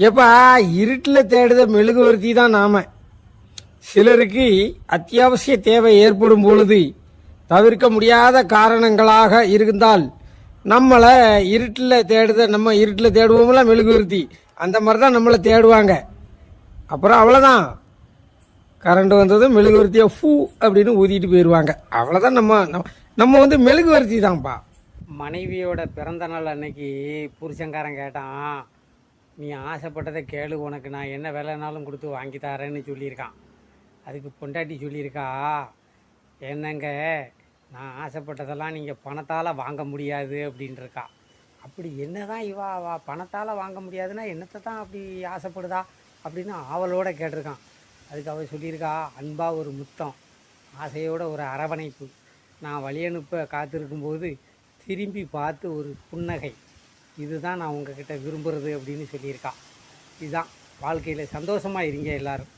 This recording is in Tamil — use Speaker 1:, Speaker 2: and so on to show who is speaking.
Speaker 1: ஏப்பா இருட்டில் தேடுத மெழுகுவர்த்தி தான் நாம. சிலருக்கு அத்தியாவசிய தேவை ஏற்படும் பொழுது தவிர்க்க முடியாத காரணங்களாக இருந்தால் நம்மளை இருட்டில் தேடுத நம்ம இருட்டில் தேடுவோம்ல மெழுகுவர்த்தி அந்த மாதிரி தான் நம்மளை தேடுவாங்க. அப்புறம் அவ்வளோதான் கரண்ட் வந்ததும் மெழுகுவர்த்தியை ஃபூ அப்படின்னு ஊதிட்டு போயிடுவாங்க அவ்வளோதான் நம்ம நம்ம- நம்ம வந்து மெழுகுவர்த்தி தான்ப்பா.
Speaker 2: மனைவியோட பிறந்த நாள் அன்னைக்கு புருஷன்காரன் கேட்டான் நீ ஆசைப்பட்டதை கேளு உனக்கு நான் என்ன வேலைனாலும் கொடுத்து வாங்கி தரேன்னு சொல்லியிருக்கான். அதுக்கு பொண்டாட்டி சொல்லியிருக்கா என்னங்க நான் ஆசைப்பட்டதெல்லாம் நீங்கள் பணத்தால் வாங்க முடியாது அப்படின்ட்டுருக்கா அப்படி என்ன தான் இவா அவ பணத்தால் வாங்க முடியாதுன்னா என்னத்தை தான் அப்படி ஆசைப்படுதா அப்படின்னு ஆவலோடு கேட்டிருக்கான். அதுக்கு அவள் சொல்லியிருக்கா அன்பாக ஒரு முத்தம் ஆசையோட ஒரு அரவணைப்பு. நான் வழி அனுப்ப காத்திருக்கும்போது திரும்பி பார்த்து ஒரு புன்னகை. இதுதான் நான் உங்ககிட்ட விரும்புகிறது அப்படின்னு சொல்லியிருக்கா. இதுதான். வாழ்க்கையில் சந்தோஷமாக இருங்க எல்லாரும்.